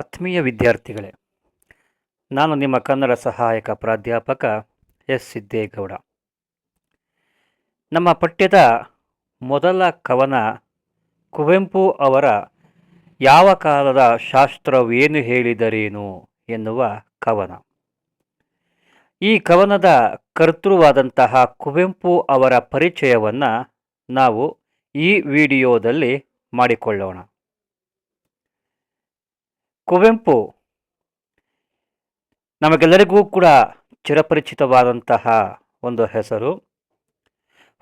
ಆತ್ಮೀಯ ವಿದ್ಯಾರ್ಥಿಗಳೇ, ನಾನು ನಿಮ್ಮ ಕನ್ನಡ ಸಹಾಯಕ ಪ್ರಾಧ್ಯಾಪಕ ಎಸ್. ಸಿದ್ದೇಗೌಡ. ನಮ್ಮ ಪಠ್ಯದ ಮೊದಲ ಕವನ ಕುವೆಂಪು ಅವರ ಯಾವ ಕಾಲದ ಶಾಸ್ತ್ರವೇನು ಹೇಳಿದರೇನು ಎನ್ನುವ ಕವನ. ಈ ಕವನದ ಕರ್ತೃವಾದಂತಹ ಕುವೆಂಪು ಅವರ ಪರಿಚಯವನ್ನು ನಾವು ಈ ವಿಡಿಯೋದಲ್ಲಿ ಮಾಡಿಕೊಳ್ಳೋಣ. ಕುವೆಂಪು ನಮಗೆಲ್ಲರಿಗೂ ಕೂಡ ಚಿರಪರಿಚಿತವಾದಂತಹ ಒಂದು ಹೆಸರು.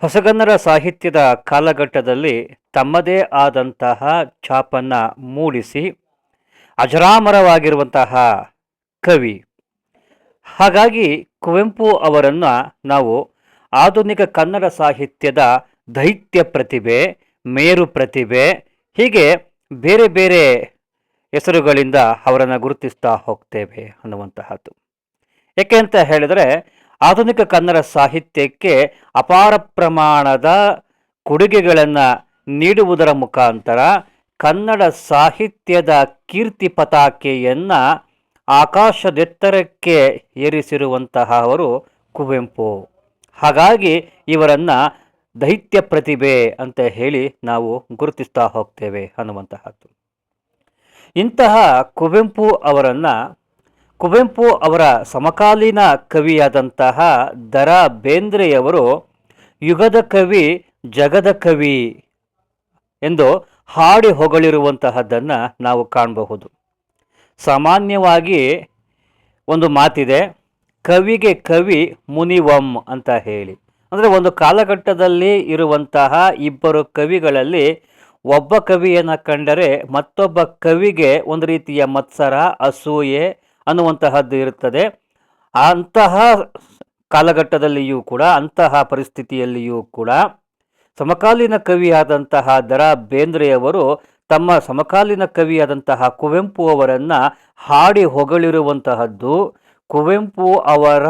ಹೊಸಗನ್ನಡ ಸಾಹಿತ್ಯದ ಕಾಲಘಟ್ಟದಲ್ಲಿ ತಮ್ಮದೇ ಆದಂತಹ ಛಾಪನ್ನು ಮೂಡಿಸಿ ಅಜರಾಮರವಾಗಿರುವಂತಹ ಕವಿ. ಹಾಗಾಗಿ ಕುವೆಂಪು ಅವರನ್ನು ನಾವು ಆಧುನಿಕ ಕನ್ನಡ ಸಾಹಿತ್ಯದ ದೈತ್ಯ ಪ್ರತಿಭೆ, ಮೇರು ಪ್ರತಿಭೆ, ಹೀಗೆ ಬೇರೆ ಬೇರೆ ಹೆಸರುಗಳಿಂದ ಅವರನ್ನು ಗುರುತಿಸ್ತಾ ಹೋಗ್ತೇವೆ ಅನ್ನುವಂತಹದ್ದು. ಏಕೆ ಅಂತ ಹೇಳಿದರೆ, ಆಧುನಿಕ ಕನ್ನಡ ಸಾಹಿತ್ಯಕ್ಕೆ ಅಪಾರ ಪ್ರಮಾಣದ ಕೊಡುಗೆಗಳನ್ನು ನೀಡುವುದರ ಮುಖಾಂತರ ಕನ್ನಡ ಸಾಹಿತ್ಯದ ಕೀರ್ತಿ ಪತಾಕೆಯನ್ನು ಆಕಾಶದೆತ್ತರಕ್ಕೆ ಏರಿಸಿರುವಂತಹ ಅವರು ಕುವೆಂಪು. ಹಾಗಾಗಿ ಇವರನ್ನು ದೈತ್ಯ ಪ್ರತಿಭೆ ಅಂತ ಹೇಳಿ ನಾವು ಗುರುತಿಸ್ತಾ ಹೋಗ್ತೇವೆ ಅನ್ನುವಂತಹದ್ದು. ಇಂತಹ ಕುವೆಂಪು ಅವರನ್ನು, ಕುವೆಂಪು ಅವರ ಸಮಕಾಲೀನ ಕವಿಯಾದಂತಹ ದರಾ ಬೇಂದ್ರೆಯವರು ಯುಗದ ಕವಿ, ಜಗದ ಕವಿ ಎಂದು ಹಾಡಿ ಹೊಗಳಿರುವಂತಹದ್ದನ್ನು ನಾವು ಕಾಣಬಹುದು. ಸಾಮಾನ್ಯವಾಗಿ ಒಂದು ಮಾತಿದೆ, ಕವಿಗೆ ಕವಿ ಮುನಿವಂ ಅಂತ ಹೇಳಿ. ಅಂದರೆ ಒಂದು ಕಾಲಘಟ್ಟದಲ್ಲಿ ಇರುವಂತಹ ಇಬ್ಬರು ಕವಿಗಳಲ್ಲಿ ಒಬ್ಬ ಕವಿಯನ್ನು ಕಂಡರೆ ಮತ್ತೊಬ್ಬ ಕವಿಗೆ ಒಂದು ರೀತಿಯ ಮತ್ಸರ, ಅಸೂಯೆ ಅನ್ನುವಂತಹದ್ದು ಇರುತ್ತದೆ. ಅಂತಹ ಕಾಲಘಟ್ಟದಲ್ಲಿಯೂ ಕೂಡ, ಅಂತಹ ಪರಿಸ್ಥಿತಿಯಲ್ಲಿಯೂ ಕೂಡ ಸಮಕಾಲೀನ ಕವಿಯಾದಂತಹ ದರಾ ಬೇಂದ್ರೆಯವರು ತಮ್ಮ ಸಮಕಾಲೀನ ಕವಿಯಾದಂತಹ ಕುವೆಂಪು ಅವರನ್ನು ಹಾಡಿ ಹೊಗಳಿರುವಂತಹದ್ದು. ಕುವೆಂಪು ಅವರ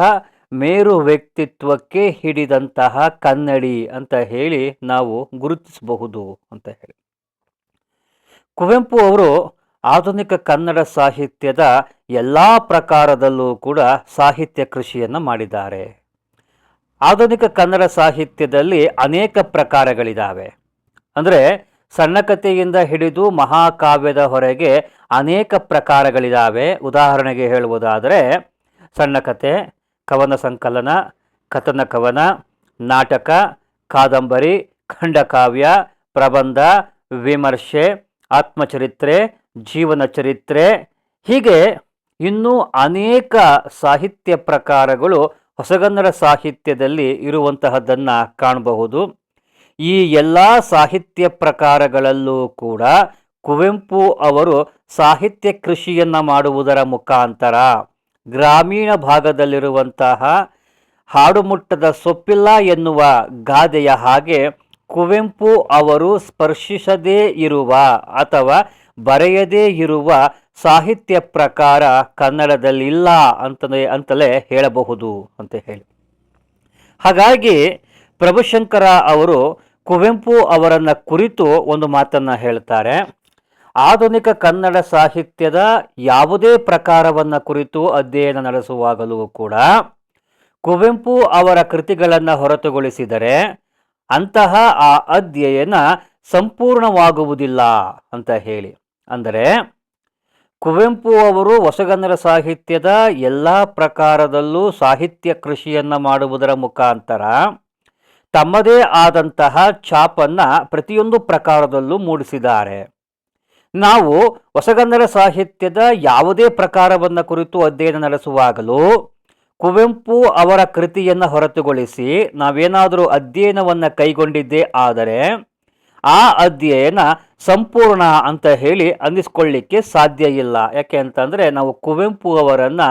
ಮೇರು ವ್ಯಕ್ತಿತ್ವಕ್ಕೆ ಹಿಡಿದಂತಹ ಕನ್ನಡಿ ಅಂತ ಹೇಳಿ ನಾವು ಗುರುತಿಸಬಹುದು ಅಂತ ಹೇಳಿ. ಕುವೆಂಪು ಅವರು ಆಧುನಿಕ ಕನ್ನಡ ಸಾಹಿತ್ಯದ ಎಲ್ಲ ಪ್ರಕಾರದಲ್ಲೂ ಕೂಡ ಸಾಹಿತ್ಯ ಕೃಷಿಯನ್ನು ಮಾಡಿದ್ದಾರೆ. ಆಧುನಿಕ ಕನ್ನಡ ಸಾಹಿತ್ಯದಲ್ಲಿ ಅನೇಕ ಪ್ರಕಾರಗಳಿದ್ದಾವೆ ಅಂದರೆ ಸಣ್ಣ ಕಥೆಯಿಂದ ಹಿಡಿದು ಮಹಾಕಾವ್ಯದ ಹೊರಗೆ ಅನೇಕ ಪ್ರಕಾರಗಳಿದ್ದಾವೆ ಉದಾಹರಣೆಗೆ ಹೇಳುವುದಾದರೆ ಸಣ್ಣ ಕಥೆ ಕವನ ಸಂಕಲನ, ಕಥನ ಕವನ, ನಾಟಕ, ಕಾದಂಬರಿ, ಖಂಡಕಾವ್ಯ, ಪ್ರಬಂಧ, ವಿಮರ್ಶೆ ಆತ್ಮಚರಿತ್ರೆ, ಜೀವನ ಚರಿತ್ರೆ, ಹೀಗೆ ಇನ್ನೂ ಅನೇಕ ಸಾಹಿತ್ಯ ಪ್ರಕಾರಗಳು ಹೊಸಗನ್ನಡ ಸಾಹಿತ್ಯದಲ್ಲಿ ಇರುವಂತಹದ್ದನ್ನು ಕಾಣಬಹುದು. ಈ ಎಲ್ಲ ಸಾಹಿತ್ಯ ಪ್ರಕಾರಗಳಲ್ಲೂ ಕೂಡ ಕುವೆಂಪು ಅವರು ಸಾಹಿತ್ಯ ಕೃಷಿಯನ್ನು ಮಾಡುವುದರ ಮುಖಾಂತರ ಗ್ರಾಮೀಣ ಭಾಗದಲ್ಲಿರುವಂತಹ ಹಾಡುಮುಟ್ಟದ ಸೊಪ್ಪಿಲ್ಲ ಎನ್ನುವ ಗಾದೆಯ ಹಾಗೆ ಕುವೆಂಪು ಅವರು ಸ್ಪರ್ಶಿಸದೇ ಇರುವ ಅಥವಾ ಬರೆಯದೇ ಇರುವ ಸಾಹಿತ್ಯ ಪ್ರಕಾರ ಕನ್ನಡದಲ್ಲಿ ಇಲ್ಲ ಅಂತಲೇ ಅಂತಲೇ ಹೇಳಬಹುದು ಅಂತ ಹೇಳಿ. ಹಾಗಾಗಿ ಪ್ರಭುಶಂಕರ ಅವರು ಕುವೆಂಪು ಅವರನ್ನು ಕುರಿತು ಒಂದು ಮಾತನ್ನು ಹೇಳ್ತಾರೆ. ಆಧುನಿಕ ಕನ್ನಡ ಸಾಹಿತ್ಯದ ಯಾವುದೇ ಪ್ರಕಾರವನ್ನು ಕುರಿತು ಅಧ್ಯಯನ ನಡೆಸುವಾಗಲೂ ಕೂಡ ಕುವೆಂಪು ಅವರ ಕೃತಿಗಳನ್ನು ಹೊರತುಗೊಳಿಸಿದರೆ ಅಂತಹ ಆ ಅಧ್ಯಯನ ಸಂಪೂರ್ಣವಾಗುವುದಿಲ್ಲ ಅಂತ ಹೇಳಿ. ಅಂದರೆ ಕುವೆಂಪು ಅವರು ಹೊಸಗನ್ನಡ ಸಾಹಿತ್ಯದ ಎಲ್ಲ ಪ್ರಕಾರದಲ್ಲೂ ಸಾಹಿತ್ಯ ಕೃಷಿಯನ್ನು ಮಾಡುವುದರ ಮುಖಾಂತರ ತಮ್ಮದೇ ಆದಂತಹ ಛಾಪನ್ನು ಪ್ರತಿಯೊಂದು ಪ್ರಕಾರದಲ್ಲೂ ಮೂಡಿಸಿದ್ದಾರೆ. ನಾವು ಹೊಸಗನ್ನಡ ಸಾಹಿತ್ಯದ ಯಾವುದೇ ಪ್ರಕಾರವನ್ನು ಕುರಿತು ಅಧ್ಯಯನ ನಡೆಸುವಾಗಲೂ ಕುವೆಂಪು ಅವರ ಕೃತಿಯನ್ನು ಹೊರತುಗೊಳಿಸಿ ನಾವೇನಾದರೂ ಅಧ್ಯಯನವನ್ನು ಕೈಗೊಂಡಿದ್ದೇ ಆದರೆ ಆ ಅಧ್ಯಯನ ಸಂಪೂರ್ಣ ಅಂತ ಹೇಳಿ ಅನ್ನಿಸ್ಕೊಳ್ಳಿಕ್ಕೆ ಸಾಧ್ಯ ಇಲ್ಲ. ಯಾಕೆ ಅಂತಂದರೆ ನಾವು ಕುವೆಂಪು ಅವರನ್ನು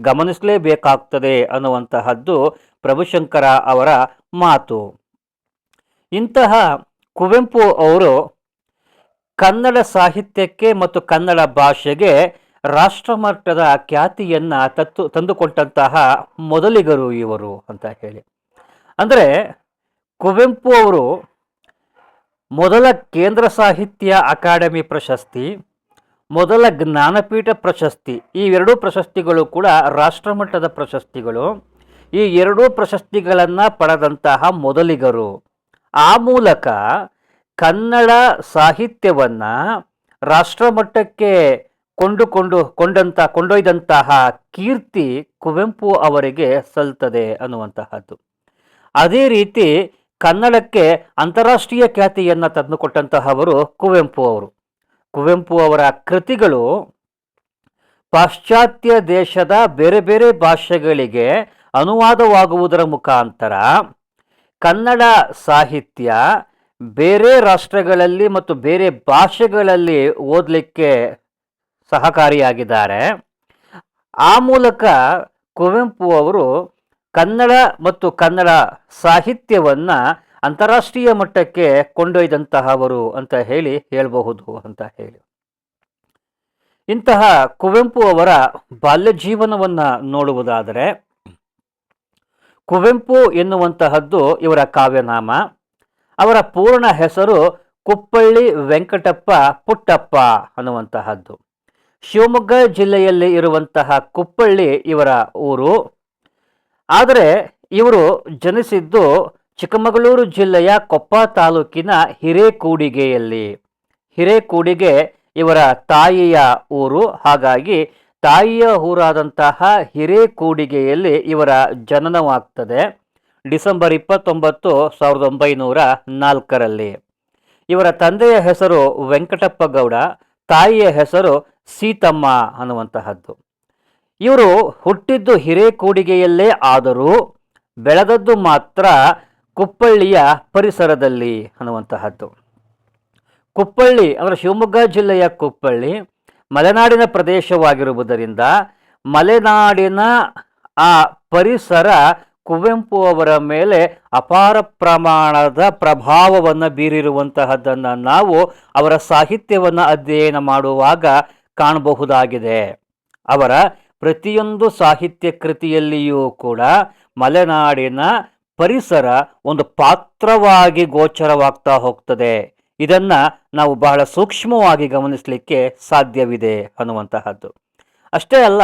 ಗಮನಿಸಲೇಬೇಕಾಗ್ತದೆ ಅನ್ನುವಂತಹದ್ದು ಪ್ರಭುಶಂಕರ ಅವರ ಮಾತು. ಇಂತಹ ಕುವೆಂಪು ಅವರು ಕನ್ನಡ ಸಾಹಿತ್ಯಕ್ಕೆ ಮತ್ತು ಕನ್ನಡ ಭಾಷೆಗೆ ರಾಷ್ಟ್ರಮಟ್ಟದ ಖ್ಯಾತಿಯನ್ನು ತತ್ತು, ತಂದುಕೊಟ್ಟಂತಹ ಮೊದಲಿಗರು ಇವರು ಅಂತ ಹೇಳಿ. ಅಂದರೆ ಕುವೆಂಪು ಅವರು ಮೊದಲ ಕೇಂದ್ರ ಸಾಹಿತ್ಯ ಅಕಾಡೆಮಿ ಪ್ರಶಸ್ತಿ, ಮೊದಲ ಜ್ಞಾನಪೀಠ ಪ್ರಶಸ್ತಿ, ಈ ಎರಡೂ ಪ್ರಶಸ್ತಿಗಳು ಕೂಡ ರಾಷ್ಟ್ರಮಟ್ಟದ ಪ್ರಶಸ್ತಿಗಳು. ಈ ಎರಡೂ ಪ್ರಶಸ್ತಿಗಳನ್ನು ಪಡೆದಂತಹ ಮೊದಲಿಗರು. ಆ ಮೂಲಕ ಕನ್ನಡ ಸಾಹಿತ್ಯವನ್ನು ರಾಷ್ಟ್ರಮಟ್ಟಕ್ಕೆ ಕೊಂಡುಕೊಂಡು ಕೊಂಡಂತ ಕೊಂಡೊಯ್ದಂತಹ ಕೀರ್ತಿ ಕುವೆಂಪು ಅವರಿಗೆ ಸಲ್ತದೆ ಅನ್ನುವಂತಹದ್ದು. ಅದೇ ರೀತಿ ಕನ್ನಡಕ್ಕೆ ಅಂತಾರಾಷ್ಟ್ರೀಯ ಖ್ಯಾತಿಯನ್ನು ತಂದುಕೊಟ್ಟಂತಹವರು ಕುವೆಂಪು ಅವರು. ಕುವೆಂಪು ಅವರ ಕೃತಿಗಳು ಪಾಶ್ಚಾತ್ಯ ದೇಶದ ಬೇರೆ ಬೇರೆ ಭಾಷೆಗಳಿಗೆ ಅನುವಾದವಾಗುವುದರ ಮುಖಾಂತರ ಕನ್ನಡ ಸಾಹಿತ್ಯ ಬೇರೆ ರಾಷ್ಟ್ರಗಳಲ್ಲಿ ಮತ್ತು ಬೇರೆ ಭಾಷೆಗಳಲ್ಲಿ ಓದಲಿಕ್ಕೆ ಸಹಕಾರಿಯಾಗಿದ್ದಾರೆ. ಆ ಮೂಲಕ ಕುವೆಂಪು ಅವರು ಕನ್ನಡ ಮತ್ತು ಕನ್ನಡ ಸಾಹಿತ್ಯವನ್ನು ಅಂತಾರಾಷ್ಟ್ರೀಯ ಮಟ್ಟಕ್ಕೆ ಕೊಂಡೊಯ್ದಂತಹವರು ಅಂತ ಹೇಳಿ ಹೇಳಬಹುದು ಅಂತ ಹೇಳಿ. ಇಂತಹ ಕುವೆಂಪು ಅವರ ಬಾಲ್ಯ ಜೀವನವನ್ನು ನೋಡುವುದಾದರೆ, ಕುವೆಂಪು ಎನ್ನುವಂತಹದ್ದು ಇವರ ಕಾವ್ಯನಾಮ. ಅವರ ಪೂರ್ಣ ಹೆಸರು ಕುಪ್ಪಳ್ಳಿ ವೆಂಕಟಪ್ಪ ಪುಟ್ಟಪ್ಪ ಅನ್ನುವಂತಹದ್ದು. ಶಿವಮೊಗ್ಗ ಜಿಲ್ಲೆಯಲ್ಲಿ ಇರುವಂತಹ ಕುಪ್ಪಳ್ಳಿ ಇವರ ಊರು. ಆದರೆ ಇವರು ಜನಿಸಿದ್ದು ಚಿಕ್ಕಮಗಳೂರು ಜಿಲ್ಲೆಯ ಕೊಪ್ಪ ತಾಲೂಕಿನ ಹಿರೇಕೂಡಿಗೆಯಲ್ಲಿ. ಹಿರೇಕೂಡಿಗೆ ಇವರ ತಾಯಿಯ ಊರು. ಹಾಗಾಗಿ ತಾಯಿಯ ಊರಾದಂತಹ ಹಿರೇಕೂಡಿಗೆಯಲ್ಲಿ ಇವರ ಜನನವಾಗ್ತದೆ. ಡಿಸೆಂಬರ್ ಇಪ್ಪತ್ತೊಂಬತ್ತು ಸಾವಿರದ ಒಂಬೈನೂರ ನಾಲ್ಕರಲ್ಲಿ. ಇವರ ತಂದೆಯ ಹೆಸರು ವೆಂಕಟಪ್ಪ ಗೌಡ, ತಾಯಿಯ ಹೆಸರು ಸೀತಮ್ಮ ಅನ್ನುವಂತಹದ್ದು. ಇವರು ಹುಟ್ಟಿದ್ದು ಹಿರೇಕೂಡಿಗೆಯಲ್ಲೇ ಆದರೂ ಬೆಳೆದದ್ದು ಮಾತ್ರ ಕುಪ್ಪಳ್ಳಿಯ ಪರಿಸರದಲ್ಲಿ ಅನ್ನುವಂತಹದ್ದು. ಕುಪ್ಪಳ್ಳಿ ಅಂದರೆ ಶಿವಮೊಗ್ಗ ಜಿಲ್ಲೆಯ ಕುಪ್ಪಳ್ಳಿ, ಮಲೆನಾಡಿನ ಪ್ರದೇಶವಾಗಿರುವುದರಿಂದ ಮಲೆನಾಡಿನ ಆ ಪರಿಸರ ಕುವೆಂಪು ಅವರ ಮೇಲೆ ಅಪಾರ ಪ್ರಮಾಣದ ಪ್ರಭಾವವನ್ನು ಬೀರಿರುವಂತಹದ್ದನ್ನು ನಾವು ಅವರ ಸಾಹಿತ್ಯವನ್ನು ಅಧ್ಯಯನ ಮಾಡುವಾಗ ಕಾಣಬಹುದಾಗಿದೆ. ಅವರ ಪ್ರತಿಯೊಂದು ಸಾಹಿತ್ಯ ಕೃತಿಯಲ್ಲಿಯೂ ಕೂಡ ಮಲೆನಾಡಿನ ಪರಿಸರ ಒಂದು ಪಾತ್ರವಾಗಿ ಗೋಚರವಾಗ್ತಾ ಹೋಗ್ತದೆ. ಇದನ್ನ ನಾವು ಬಹಳ ಸೂಕ್ಷ್ಮವಾಗಿ ಗಮನಿಸಲಿಕ್ಕೆ ಸಾಧ್ಯವಿದೆ ಅನ್ನುವಂತಹದ್ದು. ಅಷ್ಟೇ ಅಲ್ಲ,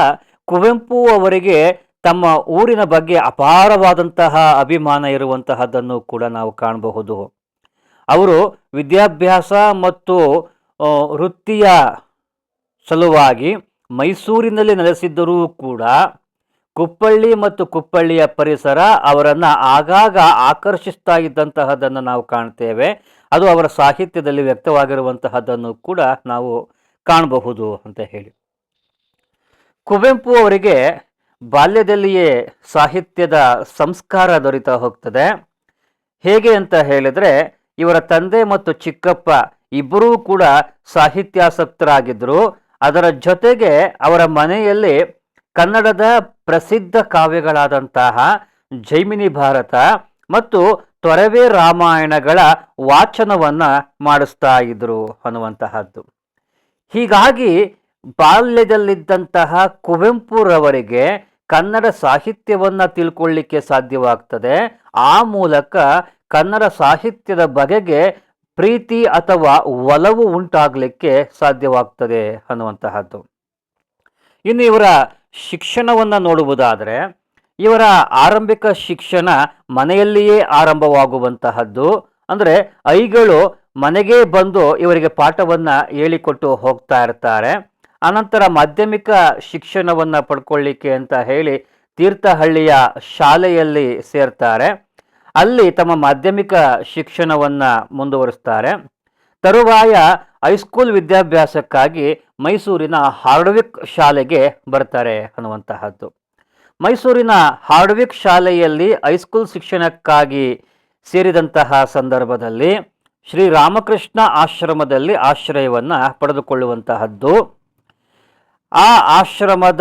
ಕುವೆಂಪು ಅವರಿಗೆ ತಮ್ಮ ಊರಿನ ಬಗ್ಗೆ ಅಪಾರವಾದಂತಹ ಅಭಿಮಾನ ಇರುವಂತಹದ್ದನ್ನು ಕೂಡ ನಾವು ಕಾಣಬಹುದು. ಅವರು ವಿದ್ಯಾಭ್ಯಾಸ ಮತ್ತು ವೃತ್ತಿಯ ಸಲುವಾಗಿ ಮೈಸೂರಿನಲ್ಲಿ ನೆಲೆಸಿದ್ದರೂ ಕೂಡ ಕುಪ್ಪಳ್ಳಿ ಮತ್ತು ಕುಪ್ಪಳ್ಳಿಯ ಪರಿಸರ ಅವರನ್ನು ಆಗಾಗ ಆಕರ್ಷಿಸ್ತಾ ಇದ್ದಂತಹದ್ದನ್ನು ನಾವು ಕಾಣ್ತೇವೆ. ಅದು ಅವರ ಸಾಹಿತ್ಯದಲ್ಲಿ ವ್ಯಕ್ತವಾಗಿರುವಂತಹದ್ದನ್ನು ಕೂಡ ನಾವು ಕಾಣಬಹುದು ಅಂತ ಹೇಳಿ. ಕುವೆಂಪು ಅವರಿಗೆ ಬಾಲ್ಯದಲ್ಲಿಯೇ ಸಾಹಿತ್ಯದ ಸಂಸ್ಕಾರ ದೊರೀತಾ ಹೋಗ್ತದೆ. ಹೇಗೆ ಅಂತ ಹೇಳಿದರೆ, ಇವರ ತಂದೆ ಮತ್ತು ಚಿಕ್ಕಪ್ಪ ಇಬ್ಬರೂ ಕೂಡ ಸಾಹಿತ್ಯಾಸಕ್ತರಾಗಿದ್ದರು ಅದರ ಜೊತೆಗೆ ಅವರ ಮನೆಯಲ್ಲಿ ಕನ್ನಡದ ಪ್ರಸಿದ್ಧ ಕಾವ್ಯಗಳಾದಂತಹ ಜೈಮಿನಿ ಭಾರತ ಮತ್ತು ತೊರವೆ ರಾಮಾಯಣಗಳ ವಾಚನವನ್ನ ಮಾಡಿಸ್ತಾ ಇದ್ರು ಅನ್ನುವಂತಹದ್ದು. ಹೀಗಾಗಿ ಬಾಲ್ಯದಲ್ಲಿದ್ದಂತಹ ಕುವೆಂಪುರವರಿಗೆ ಕನ್ನಡ ಸಾಹಿತ್ಯವನ್ನ ತಿಳ್ಕೊಳ್ಳಿಕ್ಕೆ ಸಾಧ್ಯವಾಗ್ತದೆ. ಆ ಮೂಲಕ ಕನ್ನಡ ಸಾಹಿತ್ಯದ ಬಗೆಗೆ ಪ್ರೀತಿ ಅಥವಾ ಒಲವು ಉಂಟಾಗಲಿಕ್ಕೆ ಸಾಧ್ಯವಾಗ್ತದೆ ಅನ್ನುವಂತಹದ್ದು. ಇನ್ನು ಇವರ ಶಿಕ್ಷಣವನ್ನು ನೋಡುವುದಾದರೆ, ಇವರ ಆರಂಭಿಕ ಶಿಕ್ಷಣ ಮನೆಯಲ್ಲಿಯೇ ಆರಂಭವಾಗುವಂತಹದ್ದು. ಅಂದರೆ ಐಗಳು ಮನೆಗೆ ಬಂದು ಇವರಿಗೆ ಪಾಠವನ್ನು ಹೇಳಿಕೊಟ್ಟು ಹೋಗ್ತಾ ಇರ್ತಾರೆ. ಅನಂತರ ಮಾಧ್ಯಮಿಕ ಶಿಕ್ಷಣವನ್ನು ಪಡ್ಕೊಳ್ಳಿಕ್ಕೆ ಅಂತ ಹೇಳಿ ತೀರ್ಥಹಳ್ಳಿಯ ಶಾಲೆಯಲ್ಲಿ ಸೇರ್ತಾರೆ. ಅಲ್ಲಿ ತಮ್ಮ ಮಾಧ್ಯಮಿಕ ಶಿಕ್ಷಣವನ್ನು ಮುಂದುವರಿಸ್ತಾರೆ. ತರುವಾಯ ಹೈಸ್ಕೂಲ್ ವಿದ್ಯಾಭ್ಯಾಸಕ್ಕಾಗಿ ಮೈಸೂರಿನ ಹಾರ್ಡ್ವಿಕ್ ಶಾಲೆಗೆ ಬರ್ತಾರೆ ಅನ್ನುವಂತಹದ್ದು. ಮೈಸೂರಿನ ಹಾರ್ಡ್ವಿಕ್ ಶಾಲೆಯಲ್ಲಿ ಹೈಸ್ಕೂಲ್ ಶಿಕ್ಷಣಕ್ಕಾಗಿ ಸೇರಿದಂತಹ ಸಂದರ್ಭದಲ್ಲಿ ಶ್ರೀ ರಾಮಕೃಷ್ಣ ಆಶ್ರಮದಲ್ಲಿ ಆಶ್ರಯವನ್ನು ಪಡೆದುಕೊಳ್ಳುವಂತಹದ್ದು. ಆ ಆಶ್ರಮದ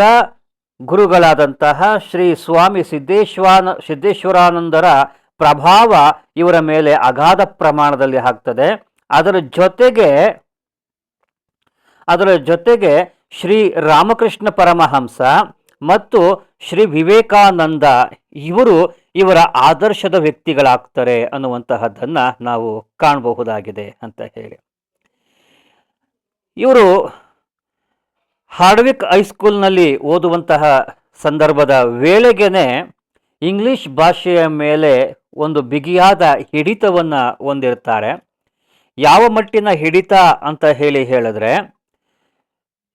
ಗುರುಗಳಾದಂತಹ ಶ್ರೀ ಸ್ವಾಮಿ ಸಿದ್ದೇಶ್ವಾನ, ಸಿದ್ದೇಶ್ವರಾನಂದರ ಪ್ರಭಾವ ಇವರ ಮೇಲೆ ಅಗಾಧ ಪ್ರಮಾಣದಲ್ಲಿ ಆಗ್ತದೆ ಅದರ ಜೊತೆಗೆ ಅದರ ಜೊತೆಗೆ ಶ್ರೀ ರಾಮಕೃಷ್ಣ ಪರಮಹಂಸ ಮತ್ತು ಶ್ರೀ ವಿವೇಕಾನಂದ ಇವರು ಇವರ ಆದರ್ಶದ ವ್ಯಕ್ತಿಗಳಾಗ್ತಾರೆ ಅನ್ನುವಂತಹದ್ದನ್ನು ನಾವು ಕಾಣಬಹುದಾಗಿದೆ ಅಂತ ಹೇಳಿ. ಇವರು ಹಾರ್ಡ್ವಿಕ್ ಹೈಸ್ಕೂಲ್ನಲ್ಲಿ ಓದುವಂತಹ ಸಂದರ್ಭದ ವೇಳೆಗೇನೆ ಇಂಗ್ಲಿಷ್ ಭಾಷೆಯ ಮೇಲೆ ಒಂದು ಬಿಗಿಯಾದ ಹಿಡಿತವನ್ನು ಹೊಂದಿರ್ತಾರೆ. ಯಾವ ಮಟ್ಟಿನ ಹಿಡಿತ ಅಂತ ಹೇಳಿ ಹೇಳಿದ್ರೆ,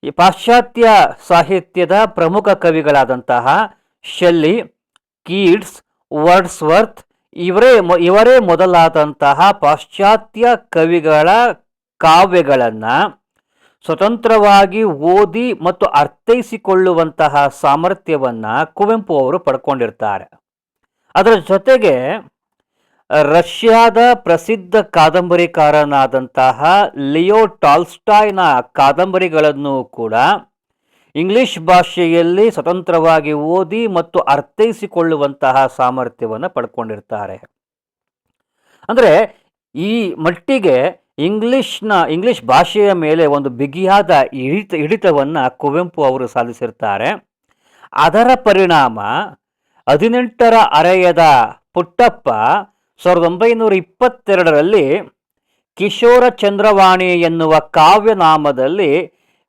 ಈ ಪಾಶ್ಚಾತ್ಯ ಸಾಹಿತ್ಯದ ಪ್ರಮುಖ ಕವಿಗಳಾದಂತಹ ಶೆಲ್ಲಿ, ಕೀಟ್ಸ್, ವರ್ಡ್ಸ್ವರ್ತ್ ಇವರೇ ಇವರೇ ಮೊದಲಾದಂತಹ ಪಾಶ್ಚಾತ್ಯ ಕವಿಗಳ ಕಾವ್ಯಗಳನ್ನು ಸ್ವತಂತ್ರವಾಗಿ ಓದಿ ಮತ್ತು ಅರ್ಥೈಸಿಕೊಳ್ಳುವಂತಹ ಸಾಮರ್ಥ್ಯವನ್ನು ಕುವೆಂಪು ಅವರು ಪಡ್ಕೊಂಡಿರ್ತಾರೆ. ಅದರ ಜೊತೆಗೆ ರಷ್ಯಾದ ಪ್ರಸಿದ್ಧ ಕಾದಂಬರಿಕಾರನಾದಂತಹ ಲಿಯೋ ಟಾಲ್ಸ್ಟಾಯ್ನ ಕಾದಂಬರಿಗಳನ್ನು ಕೂಡ ಇಂಗ್ಲಿಷ್ ಭಾಷೆಯಲ್ಲಿ ಸ್ವತಂತ್ರವಾಗಿ ಓದಿ ಮತ್ತು ಅರ್ಥೈಸಿಕೊಳ್ಳುವಂತಹ ಸಾಮರ್ಥ್ಯವನ್ನು ಪಡ್ಕೊಂಡಿರ್ತಾರೆ. ಅಂದರೆ, ಈ ಮಟ್ಟಿಗೆ ಇಂಗ್ಲಿಷ್ನ, ಇಂಗ್ಲಿಷ್ ಭಾಷೆಯ ಮೇಲೆ ಒಂದು ಬಿಗಿಯಾದ ಹಿಡಿತ, ಹಿಡಿತವನ್ನು ಕುವೆಂಪು ಅವರು ಸಾಧಿಸಿರ್ತಾರೆ. ಅದರ ಪರಿಣಾಮ ಹದಿನೆಂಟರ ಅರೆಯದ ಪುಟ್ಟಪ್ಪ ಸಾವಿರದ ಒಂಬೈನೂರ ಇಪ್ಪತ್ತೆರಡರಲ್ಲಿ ಕಿಶೋರ ಚಂದ್ರವಾಣಿ ಎನ್ನುವ ಕಾವ್ಯನಾಮದಲ್ಲಿ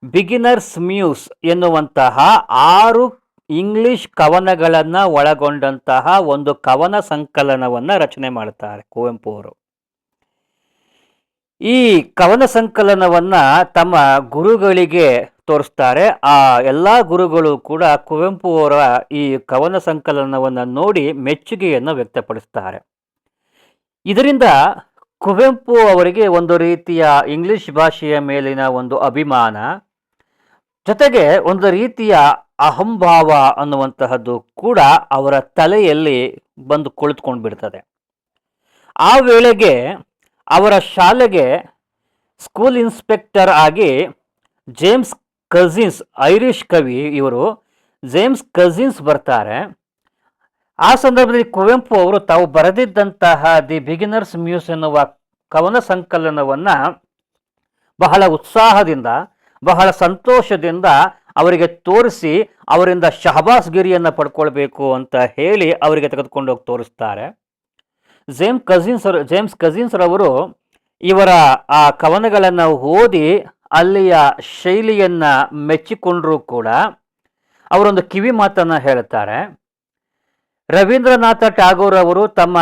ಬಿಗಿನರ್ಸ್ ಮ್ಯೂಸ್ ಎನ್ನುವಂತಹ ಆರು ಇಂಗ್ಲಿಷ್ ಕವನಗಳನ್ನು ಒಳಗೊಂಡಂತಹ ಒಂದು ಕವನ ಸಂಕಲನವನ್ನು ರಚನೆ ಮಾಡ್ತಾರೆ ಕುವೆಂಪು ಅವರು. ಈ ಕವನ ಸಂಕಲನವನ್ನು ತಮ್ಮ ಗುರುಗಳಿಗೆ ತೋರಿಸ್ತಾರೆ. ಆ ಎಲ್ಲ ಗುರುಗಳು ಕೂಡ ಕುವೆಂಪು ಅವರ ಈ ಕವನ ಸಂಕಲನವನ್ನು ನೋಡಿ ಮೆಚ್ಚುಗೆಯನ್ನು ವ್ಯಕ್ತಪಡಿಸ್ತಾರೆ. ಇದರಿಂದ ಕುವೆಂಪು ಅವರಿಗೆ ಒಂದು ರೀತಿಯ ಇಂಗ್ಲಿಷ್ ಭಾಷೆಯ ಮೇಲಿನ ಒಂದು ಅಭಿಮಾನ, ಜೊತೆಗೆ ಒಂದು ರೀತಿಯ ಅಹಂಭಾವ ಅನ್ನುವಂತಹದ್ದು ಕೂಡ ಅವರ ತಲೆಯಲ್ಲಿ ಬಂದು ಕುಳಿತುಕೊಂಡು ಬಿಡ್ತದೆ ಆ ವೇಳೆಗೆ ಅವರ ಶಾಲೆಗೆ ಸ್ಕೂಲ್ ಇನ್ಸ್ಪೆಕ್ಟರ್ ಆಗಿ ಜೇಮ್ಸ್ ಕಝಿನ್ಸ್ ಐರಿಷ್ ಕವಿ ಇವರು, ಜೇಮ್ಸ್ ಕಝಿನ್ಸ್ ಬರ್ತಾರೆ. ಆ ಸಂದರ್ಭದಲ್ಲಿ ಕುವೆಂಪು ಅವರು ತಾವು ಬರೆದಿದ್ದಂತಹ ದಿ ಬಿಗಿನರ್ಸ್ ಮ್ಯೂಸ್ ಎನ್ನುವ ಕವನ ಸಂಕಲನವನ್ನು ಬಹಳ ಉತ್ಸಾಹದಿಂದ, ಬಹಳ ಸಂತೋಷದಿಂದ ಅವರಿಗೆ ತೋರಿಸಿ ಅವರಿಂದ ಶಹಬಾಸ್ಗಿರಿಯನ್ನು ಪಡ್ಕೊಳ್ಬೇಕು ಅಂತ ಹೇಳಿ ಅವರಿಗೆ ತೆಗೆದುಕೊಂಡು ಹೋಗಿ ತೋರಿಸ್ತಾರೆ. ಜೇಮ್ ಕಝಿನ್ಸ್ ಜೇಮ್ಸ್ ಕಝಿನ್ಸ್ರವರು ಇವರ ಆ ಕವನಗಳನ್ನು ಓದಿ ಅಲ್ಲಿಯ ಶೈಲಿಯನ್ನು ಮೆಚ್ಚಿಕೊಂಡರೂ ಕೂಡ ಅವರೊಂದು ಕಿವಿ ಮಾತನ್ನು ಹೇಳುತ್ತಾರೆ. ರವೀಂದ್ರನಾಥ ಟ್ಯಾಗೋರ್ ಅವರು ತಮ್ಮ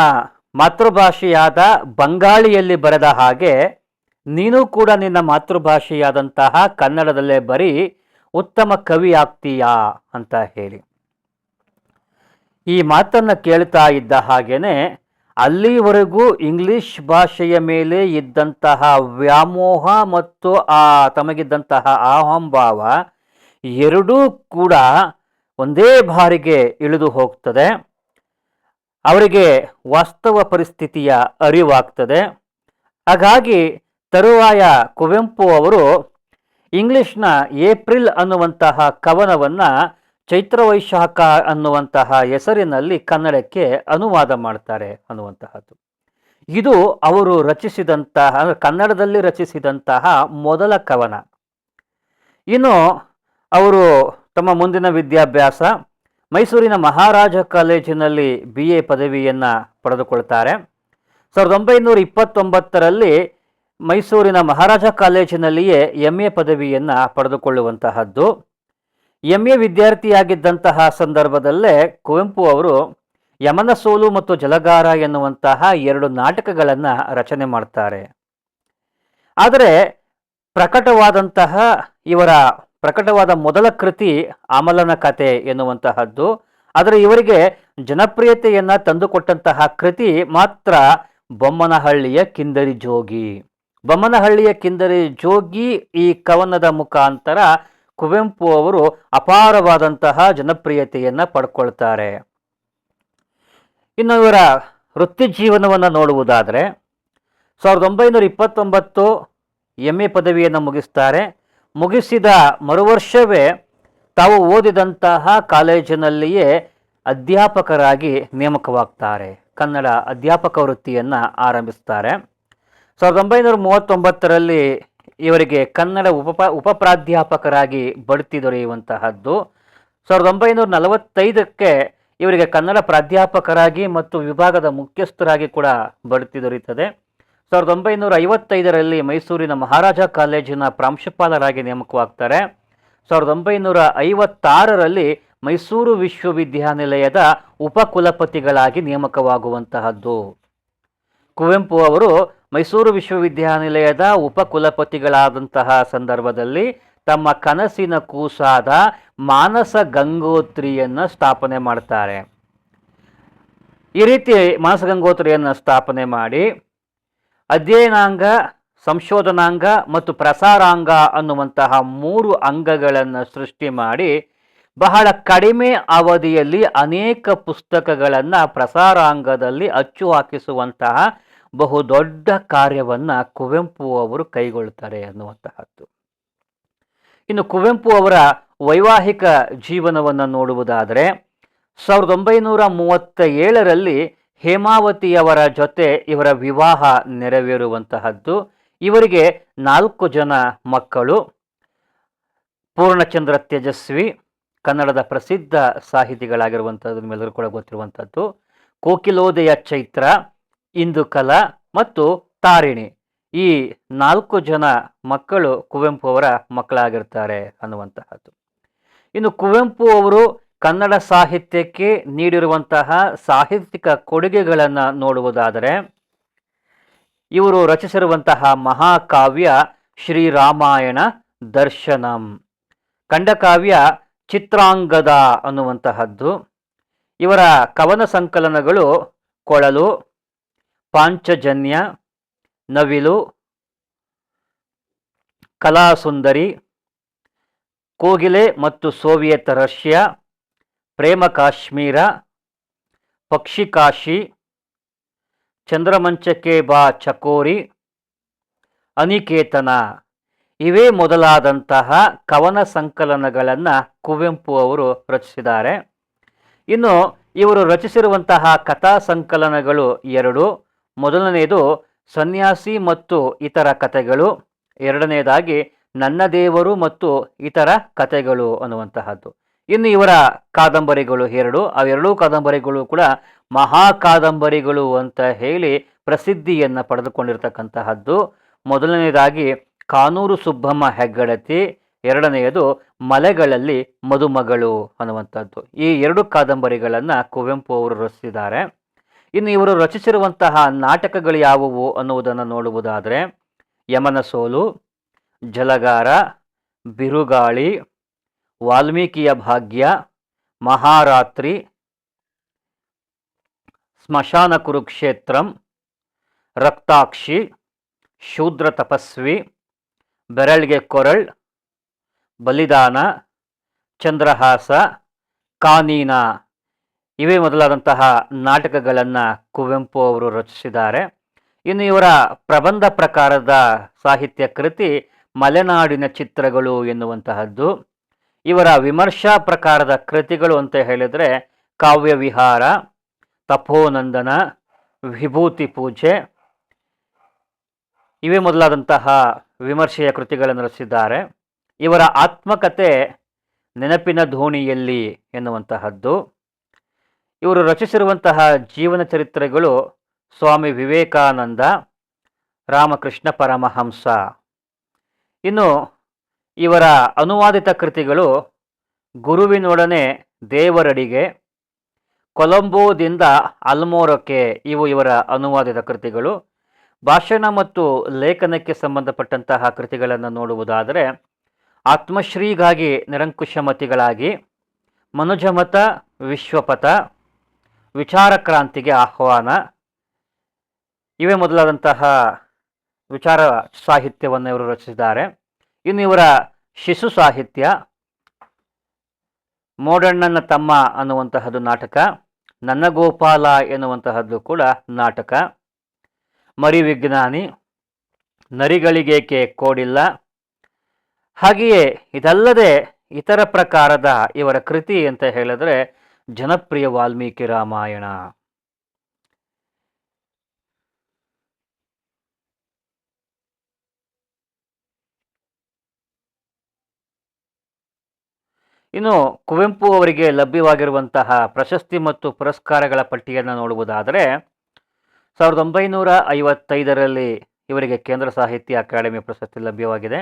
ಮಾತೃಭಾಷೆಯಾದ ಬಂಗಾಳಿಯಲ್ಲಿ ಬರೆದ ಹಾಗೆ, ನೀನು ಕೂಡ ನಿನ್ನ ಮಾತೃಭಾಷೆಯಾದಂತಹ ಕನ್ನಡದಲ್ಲೇ ಬರೀ ಉತ್ತಮ ಕವಿ ಆಗ್ತೀಯಾ ಅಂತ ಹೇಳಿ. ಈ ಮಾತನ್ನು ಕೇಳ್ತಾ ಇದ್ದ ಹಾಗೇನೆ ಅಲ್ಲಿವರೆಗೂ ಇಂಗ್ಲಿಷ್ ಭಾಷೆಯ ಮೇಲೆ ಇದ್ದಂತಹ ವ್ಯಾಮೋಹ ಮತ್ತು ಆ ತಮಗಿದ್ದಂತಹ ಅಹಂಭಾವ ಎರಡೂ ಕೂಡ ಒಂದೇ ಬಾರಿಗೆ ಇಳಿದು ಹೋಗ್ತದೆ. ಅವರಿಗೆ ವಾಸ್ತವ ಪರಿಸ್ಥಿತಿಯ ಅರಿವಾಗ್ತದೆ. ಹಾಗಾಗಿ ತರುವಾಯ ಕುವೆಂಪು ಅವರು ಇಂಗ್ಲಿಷ್ನ ಏಪ್ರಿಲ್ ಅನ್ನುವಂತಹ ಕವನವನ್ನು ಚೈತ್ರ ವೈಶಾಖ ಅನ್ನುವಂತಹ ಹೆಸರಿನಲ್ಲಿ ಕನ್ನಡಕ್ಕೆ ಅನುವಾದ ಮಾಡ್ತಾರೆ ಅನ್ನುವಂತಹದ್ದು. ಇದು ಅವರು ರಚಿಸಿದಂತಹ ಕನ್ನಡದಲ್ಲಿ ರಚಿಸಿದಂತಹ ಮೊದಲ ಕವನ. ಇನ್ನು ಅವರು ತಮ್ಮ ಮುಂದಿನ ವಿದ್ಯಾಭ್ಯಾಸ ಮೈಸೂರಿನ ಮಹಾರಾಜ ಕಾಲೇಜಿನಲ್ಲಿ ಬಿ ಎ ಪದವಿಯನ್ನು ಪಡೆದುಕೊಳ್ತಾರೆ. ಸಾವಿರದ ಒಂಬೈನೂರ ಇಪ್ಪತ್ತೊಂಬತ್ತರಲ್ಲಿ ಮೈಸೂರಿನ ಮಹಾರಾಜ ಕಾಲೇಜಿನಲ್ಲಿಯೇ ಎಂ ಎ ಪದವಿಯನ್ನು ಪಡೆದುಕೊಳ್ಳುವಂತಹದ್ದು. ಎಂ ಎ ವಿದ್ಯಾರ್ಥಿಯಾಗಿದ್ದಂತಹ ಸಂದರ್ಭದಲ್ಲೇ ಕುವೆಂಪು ಅವರು ಯಮನ ಸೋಲು ಮತ್ತು ಜಲಗಾರ ಎನ್ನುವಂತಹ ಎರಡು ನಾಟಕಗಳನ್ನು ರಚನೆ ಮಾಡ್ತಾರೆ. ಆದರೆ ಪ್ರಕಟವಾದಂತಹ ಇವರ ಪ್ರಕಟವಾದ ಮೊದಲ ಕೃತಿ ಅಮಲನ ಕತೆ ಎನ್ನುವಂತಹದ್ದು. ಆದರೆ ಇವರಿಗೆ ಜನಪ್ರಿಯತೆಯನ್ನು ತಂದುಕೊಟ್ಟಂತಹ ಕೃತಿ ಮಾತ್ರ ಬೊಮ್ಮನಹಳ್ಳಿಯ ಕಿಂದರಿ ಜೋಗಿ. ಬೊಮ್ಮನಹಳ್ಳಿಯ ಕಿಂದರಿ ಜೋಗಿ ಈ ಕವನದ ಮುಖಾಂತರ ಕುವೆಂಪು ಅವರು ಅಪಾರವಾದಂತಹ ಜನಪ್ರಿಯತೆಯನ್ನು ಪಡ್ಕೊಳ್ತಾರೆ. ಇನ್ನು ಇವರ ವೃತ್ತಿ ಜೀವನವನ್ನು ನೋಡುವುದಾದರೆ, ಸಾವಿರದ ಒಂಬೈನೂರ ಇಪ್ಪತ್ತೊಂಬತ್ತು ಎಂ ಎ ಪದವಿಯನ್ನು ಮುಗಿಸ್ತಾರೆ. ಮುಗಿಸಿದ ಮರುವರ್ಷವೇ ತಾವು ಓದಿದಂತಹ ಕಾಲೇಜಿನಲ್ಲಿಯೇ ಅಧ್ಯಾಪಕರಾಗಿ ನೇಮಕವಾಗ್ತಾರೆ. ಕನ್ನಡ ಅಧ್ಯಾಪಕ ವೃತ್ತಿಯನ್ನು ಆರಂಭಿಸ್ತಾರೆ. ಸಾವಿರದ ಒಂಬೈನೂರ ಮೂವತ್ತೊಂಬತ್ತರಲ್ಲಿ ಇವರಿಗೆ ಕನ್ನಡ ಉಪ ಉಪಪ್ರಾಧ್ಯಾಪಕರಾಗಿ ಬಡ್ತಿ ದೊರೆಯುವಂತಹದ್ದು. ಸಾವಿರದ ಒಂಬೈನೂರ ನಲವತ್ತೈದಕ್ಕೆ ಇವರಿಗೆ ಕನ್ನಡ ಪ್ರಾಧ್ಯಾಪಕರಾಗಿ ಮತ್ತು ವಿಭಾಗದ ಮುಖ್ಯಸ್ಥರಾಗಿ ಕೂಡ ಬಡ್ತಿ ದೊರೆಯುತ್ತದೆ ಸಾವಿರದ ಒಂಬೈನೂರ ಐವತ್ತೈದರಲ್ಲಿ ಮೈಸೂರಿನ ಮಹಾರಾಜ ಕಾಲೇಜಿನ ಪ್ರಾಂಶುಪಾಲರಾಗಿ ನೇಮಕವಾಗ್ತಾರೆ. ಸಾವಿರದ ಒಂಬೈನೂರ ಐವತ್ತಾರರಲ್ಲಿ ಮೈಸೂರು ವಿಶ್ವವಿದ್ಯಾನಿಲಯದ ಉಪಕುಲಪತಿಗಳಾಗಿ ನೇಮಕವಾಗುವಂತಹದ್ದು. ಕುವೆಂಪು ಅವರು ಮೈಸೂರು ವಿಶ್ವವಿದ್ಯಾನಿಲಯದ ಉಪಕುಲಪತಿಗಳಾದಂತಹ ಸಂದರ್ಭದಲ್ಲಿ ತಮ್ಮ ಕನಸಿನ ಕೂಸಾದ ಮಾನಸ ಗಂಗೋತ್ರಿಯನ್ನು ಸ್ಥಾಪನೆ ಮಾಡ್ತಾರೆ. ಈ ರೀತಿ ಮಾನಸ ಗಂಗೋತ್ರಿಯನ್ನು ಸ್ಥಾಪನೆ ಮಾಡಿ ಅಧ್ಯಯನಾಂಗ, ಸಂಶೋಧನಾಂಗ ಮತ್ತು ಪ್ರಸಾರಾಂಗ ಅನ್ನುವಂತಹ ಮೂರು ಅಂಗಗಳನ್ನು ಸೃಷ್ಟಿ ಮಾಡಿ ಬಹಳ ಕಡಿಮೆ ಅವಧಿಯಲ್ಲಿ ಅನೇಕ ಪುಸ್ತಕಗಳನ್ನು ಪ್ರಸಾರಾಂಗದಲ್ಲಿ ಅಚ್ಚು ಹಾಕಿಸುವಂತಹ ಬಹುದೊಡ್ಡ ಕಾರ್ಯವನ್ನು ಕುವೆಂಪು ಅವರು ಕೈಗೊಳ್ಳುತ್ತಾರೆ ಅನ್ನುವಂತಹದ್ದು. ಇನ್ನು ಕುವೆಂಪು ಅವರ ವೈವಾಹಿಕ ಜೀವನವನ್ನು ನೋಡುವುದಾದರೆ, ಸಾವಿರದ ಒಂಬೈನೂರ ಮೂವತ್ತ ಏಳರಲ್ಲಿ ಹೇಮಾವತಿಯವರ ಜೊತೆ ಇವರ ವಿವಾಹ ನೆರವೇರುವಂತಹದ್ದು. ಇವರಿಗೆ ನಾಲ್ಕು ಜನ ಮಕ್ಕಳು, ಪೂರ್ಣಚಂದ್ರ ತೇಜಸ್ವಿ, ಕನ್ನಡದ ಪ್ರಸಿದ್ಧ ಸಾಹಿತಿಗಳಾಗಿರುವಂಥದ್ದು ನಿಮ್ಮೆಲ್ಲರೂ ಕೂಡ ಗೊತ್ತಿರುವಂಥದ್ದು ಕೋಕಿಲೋದಯ ಚೈತ್ರ ಇಂದುಕಲಾ ಮತ್ತು ತಾರಿಣಿ. ಈ ನಾಲ್ಕು ಜನ ಮಕ್ಕಳು ಕುವೆಂಪು ಅವರ ಮಕ್ಕಳಾಗಿರ್ತಾರೆ ಅನ್ನುವಂತಹದ್ದು. ಇನ್ನು ಕುವೆಂಪು ಅವರು ಕನ್ನಡ ಸಾಹಿತ್ಯಕ್ಕೆ ನೀಡಿರುವಂತಹ ಸಾಹಿತ್ಯಿಕ ಕೊಡುಗೆಗಳನ್ನು ನೋಡುವುದಾದರೆ, ಇವರು ರಚಿಸಿರುವಂತಹ ಮಹಾಕಾವ್ಯ ಶ್ರೀರಾಮಾಯಣ ದರ್ಶನಂ. ಖಂಡಕಾವ್ಯ ಚಿತ್ರಾಂಗದ ಅನ್ನುವಂತಹದ್ದು. ಇವರ ಕವನ ಸಂಕಲನಗಳು ಕೊಳಲು ಪಾಂಚಜನ್ಯ, ನವಿಲು, ಕಲಾಸುಂದರಿ, ಕೋಗಿಲೆ ಮತ್ತು ಸೋವಿಯತ್ ರಷ್ಯಾ ಪ್ರೇಮ ಕಾಶ್ಮೀರ ಪಕ್ಷಿಕಾಶಿ ಚಂದ್ರಮಂಚಕ್ಕೆ ಬಾ ಚಕೋರಿ, ಅನಿಕೇತನ. ಇವೇ ಮೊದಲಾದಂತಹ ಕವನ ಸಂಕಲನಗಳನ್ನು ಕುವೆಂಪು ಅವರು ರಚಿಸಿದ್ದಾರೆ. ಇನ್ನು ಇವರು ರಚಿಸಿರುವಂತಹ ಕಥಾ ಸಂಕಲನಗಳು ಎರಡು. ಮೊದಲನೆಯದು ಸನ್ಯಾಸಿ ಮತ್ತು ಇತರ ಕಥೆಗಳು, ಎರಡನೆಯದಾಗಿ ನನ್ನ ದೇವರು ಮತ್ತು ಇತರ ಕಥೆಗಳು ಅನ್ನುವಂತಹದ್ದು. ಇನ್ನು ಇವರ ಕಾದಂಬರಿಗಳು ಎರಡು, ಅವೆರಡೂ ಕಾದಂಬರಿಗಳು ಕೂಡ ಮಹಾ ಕಾದಂಬರಿಗಳು ಅಂತ ಹೇಳಿ ಪ್ರಸಿದ್ಧಿಯನ್ನು ಪಡೆದುಕೊಂಡಿರ್ತಕ್ಕಂತಹದ್ದು. ಮೊದಲನೆಯದಾಗಿ ಕಾನೂರು ಸುಬ್ಬಮ್ಮ ಹೆಗ್ಗಡತಿ, ಎರಡನೆಯದು ಮಲೆಗಳಲ್ಲಿ ಮದುಮಗಳು ಅನ್ನುವಂಥದ್ದು ಈ ಎರಡು ಕಾದಂಬರಿಗಳನ್ನು ಕುವೆಂಪು ಅವರು ರಚಿಸಿದ್ದಾರೆ. ಇನ್ನು ಇವರು ರಚಿಸಿರುವಂತಹ ನಾಟಕಗಳು ಯಾವುವು ಅನ್ನುವುದನ್ನು ನೋಡುವುದಾದರೆ ಯಮನ ಸೋಲು ಜಲಗಾರ, ಬಿರುಗಾಳಿ, ವಾಲ್ಮೀಕಿಯ ಭಾಗ್ಯ, ಮಹಾರಾತ್ರಿ, ಸ್ಮಶಾನ ಕುರುಕ್ಷೇತ್ರಂ, ರಕ್ತಾಕ್ಷಿ, ಶೂದ್ರ ತಪಸ್ವಿ, ಬೆರಳಿಗೆ ಕೊರಳ್, ಬಲಿದಾನ, ಚಂದ್ರಹಾಸ, ಕಾನೀನ. ಇವೇ ಮೊದಲಾದಂತಹ ನಾಟಕಗಳನ್ನು ಕುವೆಂಪು ಅವರು ರಚಿಸಿದ್ದಾರೆ. ಇನ್ನು ಇವರ ಪ್ರಬಂಧ ಪ್ರಕಾರದ ಸಾಹಿತ್ಯ ಕೃತಿ ಮಲೆನಾಡಿನ ಚಿತ್ರಗಳು ಎನ್ನುವಂತಹದ್ದು. ಇವರ ವಿಮರ್ಶಾ ಪ್ರಕಾರದ ಕೃತಿಗಳು ಅಂತ ಹೇಳಿದರೆ ಕಾವ್ಯ ವಿಹಾರ ತಪೋನಂದನ, ವಿಭೂತಿ ಪೂಜೆ. ಇವೇ ಮೊದಲಾದಂತಹ ವಿಮರ್ಶೆಯ ಕೃತಿಗಳನ್ನು ರಚಿಸಿದ್ದಾರೆ. ಇವರ ಆತ್ಮಕತೆ ನೆನಪಿನ ಧೋಣಿಯಲ್ಲಿ ಎನ್ನುವಂತಹದ್ದು. ಇವರು ರಚಿಸಿರುವಂತಹ ಜೀವನ ಚರಿತ್ರೆಗಳು ಸ್ವಾಮಿ ವಿವೇಕಾನಂದ, ರಾಮಕೃಷ್ಣ ಪರಮಹಂಸ. ಇನ್ನು ಇವರ ಅನುವಾದಿತ ಕೃತಿಗಳು ಗುರುವಿನೊಡನೆ ದೇವರಡಿಗೆ, ಕೊಲಂಬೋದಿಂದ ಅಲ್ಮೋರಕ್ಕೆ, ಇವು ಇವರ ಅನುವಾದಿತ ಕೃತಿಗಳು. ಭಾಷಣ ಮತ್ತು ಲೇಖನಕ್ಕೆ ಸಂಬಂಧಪಟ್ಟಂತಹ ಕೃತಿಗಳನ್ನು ನೋಡುವುದಾದರೆ, ಆತ್ಮಶ್ರೀಗಾಗಿ ನಿರಂಕುಶಮತಿಗಳಾಗಿ ಮನುಜಮತ, ವಿಶ್ವಪಥ ವಿಚಾರ ಕ್ರಾಂತಿಗೆ ಆಹ್ವಾನ. ಇವೇ ಮೊದಲಾದಂತಹ ವಿಚಾರ ಸಾಹಿತ್ಯವನ್ನು ಇವರು ರಚಿಸಿದ್ದಾರೆ. ಇನ್ನು ಇವರ ಶಿಶು ಸಾಹಿತ್ಯ, ಮೋಡಣ್ಣನ ತಮ್ಮ ಅನ್ನುವಂತಹದ್ದು ನಾಟಕ, ನನ್ನ ಗೋಪಾಲ ಎನ್ನುವಂತಹದ್ದು ಕೂಡ ನಾಟಕ, ಮರಿ ವಿಜ್ಞಾನಿ, ನರಿಗಳಿಗೇಕೆ ಕೋಡಿಲ್ಲ. ಹಾಗೆಯೇ ಇದಲ್ಲದೆ ಇತರ ಪ್ರಕಾರದ ಇವರ ಕೃತಿ ಅಂತ ಹೇಳಿದ್ರೆ ಜನಪ್ರಿಯ ವಾಲ್ಮೀಕಿ ರಾಮಾಯಣ. ಇನ್ನು ಕುವೆಂಪು ಅವರಿಗೆ ಲಭ್ಯವಾಗಿರುವಂತಹ ಪ್ರಶಸ್ತಿ ಮತ್ತು ಪುರಸ್ಕಾರಗಳ ಪಟ್ಟಿಯನ್ನು ನೋಡುವುದಾದರೆ, ಸಾವಿರದ ಒಂಬೈನೂರ ಐವತ್ತೈದರಲ್ಲಿ ಇವರಿಗೆ ಕೇಂದ್ರ ಸಾಹಿತ್ಯ ಅಕಾಡೆಮಿ ಪ್ರಶಸ್ತಿ ಲಭ್ಯವಾಗಿದೆ.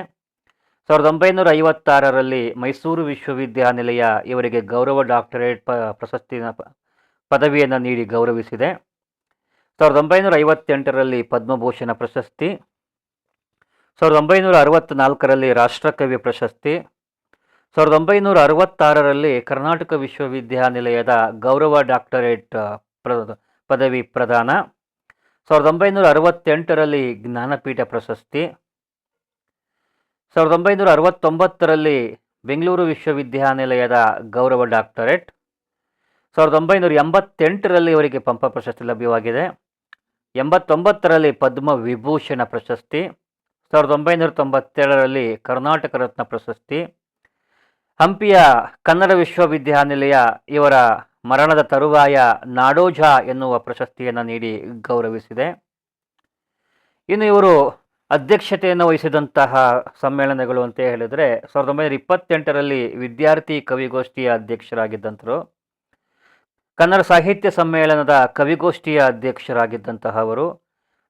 ಸಾವಿರದ ಒಂಬೈನೂರ ಐವತ್ತಾರರಲ್ಲಿ ಮೈಸೂರು ವಿಶ್ವವಿದ್ಯಾನಿಲಯ ಇವರಿಗೆ ಗೌರವ ಡಾಕ್ಟರೇಟ್ ಪ ಪ್ರಶಸ್ತಿನ ಪದವಿಯನ್ನು ನೀಡಿ ಗೌರವಿಸಿದೆ. ಸಾವಿರದ ಒಂಬೈನೂರ ಐವತ್ತೆಂಟರಲ್ಲಿ ಪದ್ಮಭೂಷಣ ಪ್ರಶಸ್ತಿ. ಸಾವಿರದ ಒಂಬೈನೂರ ಅರವತ್ತ್ನಾಲ್ಕರಲ್ಲಿ ರಾಷ್ಟ್ರಕವಿ ಪ್ರಶಸ್ತಿ. ಸಾವಿರದ ಒಂಬೈನೂರ ಅರವತ್ತಾರರಲ್ಲಿ ಕರ್ನಾಟಕ ವಿಶ್ವವಿದ್ಯಾನಿಲಯದ ಗೌರವ ಡಾಕ್ಟರೇಟ್, ಪ್ರ, ಪದವಿ ಪ್ರದಾನ. ಸಾವಿರದ ಒಂಬೈನೂರ ಅರವತ್ತೆಂಟರಲ್ಲಿ ಜ್ಞಾನಪೀಠ ಪ್ರಶಸ್ತಿ. ಸಾವಿರದ ಒಂಬೈನೂರ ಅರವತ್ತೊಂಬತ್ತರಲ್ಲಿ ಬೆಂಗಳೂರು ವಿಶ್ವವಿದ್ಯಾನಿಲಯದ ಗೌರವ ಡಾಕ್ಟರೇಟ್. ಸಾವಿರದ ಒಂಬೈನೂರ ಎಂಬತ್ತೆಂಟರಲ್ಲಿ ಇವರಿಗೆ ಪಂಪ ಪ್ರಶಸ್ತಿ ಲಭ್ಯವಾಗಿದೆ. ಎಂಬತ್ತೊಂಬತ್ತರಲ್ಲಿ ಪದ್ಮ ವಿಭೂಷಣ ಪ್ರಶಸ್ತಿ. ಸಾವಿರದ ಒಂಬೈನೂರ ತೊಂಬತ್ತೇಳರಲ್ಲಿ ಕರ್ನಾಟಕ ರತ್ನ ಪ್ರಶಸ್ತಿ. ಹಂಪಿಯ ಕನ್ನಡ ವಿಶ್ವವಿದ್ಯಾನಿಲಯ ಇವರ ಮರಣದ ತರುವಾಯ ನಾಡೋಜ ಎನ್ನುವ ಪ್ರಶಸ್ತಿಯನ್ನು ನೀಡಿ ಗೌರವಿಸಿದೆ. ಇನ್ನು ಇವರು ಅಧ್ಯಕ್ಷತೆಯನ್ನು ವಹಿಸಿದಂತಹ ಸಮ್ಮೇಳನಗಳು ಅಂತ ಹೇಳಿದರೆ ಸಾವಿರದ ಒಂಬೈನೂರ ಇಪ್ಪತ್ತೆಂಟರಲ್ಲಿ ವಿದ್ಯಾರ್ಥಿ ಕವಿಗೋಷ್ಠಿಯ ಅಧ್ಯಕ್ಷರಾಗಿದ್ದಂಥರು ಕನ್ನಡ ಸಾಹಿತ್ಯ ಸಮ್ಮೇಳನದ ಕವಿಗೋಷ್ಠಿಯ ಅಧ್ಯಕ್ಷರಾಗಿದ್ದಂತಹ ಅವರು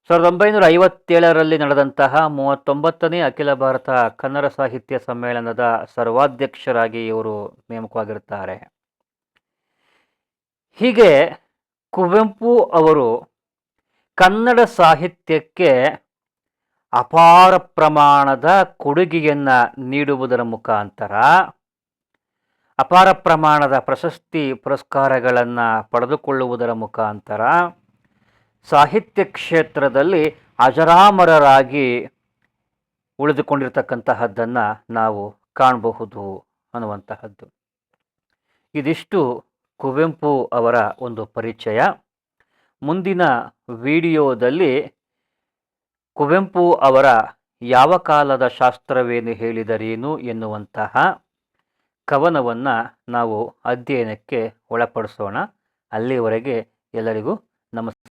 ಸಾವಿರದ ಒಂಬೈನೂರ ಐವತ್ತೇಳರಲ್ಲಿ ನಡೆದಂತಹ ಮೂವತ್ತೊಂಬತ್ತನೇ ಅಖಿಲ ಭಾರತ ಕನ್ನಡ ಸಾಹಿತ್ಯ ಸಮ್ಮೇಳನದ ಸರ್ವಾಧ್ಯಕ್ಷರಾಗಿ ಇವರು ನೇಮಕವಾಗಿರುತ್ತಾರೆ. ಹೀಗೆ ಕುವೆಂಪು ಅವರು ಕನ್ನಡ ಸಾಹಿತ್ಯಕ್ಕೆ ಅಪಾರ ಪ್ರಮಾಣದ ಕೊಡುಗೆಯನ್ನು ನೀಡುವುದರ ಮುಖಾಂತರ ಅಪಾರ ಪ್ರಮಾಣದ ಪ್ರಶಸ್ತಿ ಪುರಸ್ಕಾರಗಳನ್ನು ಪಡೆದುಕೊಳ್ಳುವುದರ ಮುಖಾಂತರ ಸಾಹಿತ್ಯ ಕ್ಷೇತ್ರದಲ್ಲಿ ಅಜರಾಮರರಾಗಿ ಉಳಿದುಕೊಂಡಿರ್ತಕ್ಕಂತಹದ್ದನ್ನು ನಾವು ಕಾಣಬಹುದು ಅನ್ನುವಂತಹದ್ದು. ಇದಿಷ್ಟು ಕುವೆಂಪು ಅವರ ಒಂದು ಪರಿಚಯ. ಮುಂದಿನ ವಿಡಿಯೋದಲ್ಲಿ ಕುವೆಂಪು ಅವರ ಯಾವ ಕಾಲದ ಶಾಸ್ತ್ರವೇನು ಹೇಳಿದರೇನು ಎನ್ನುವಂತಹ ಕವನವನ್ನು ನಾವು ಅಧ್ಯಯನಕ್ಕೆ ಒಳಪಡಿಸೋಣ. ಅಲ್ಲಿವರೆಗೆ ಎಲ್ಲರಿಗೂ ನಮಸ್ಕಾರ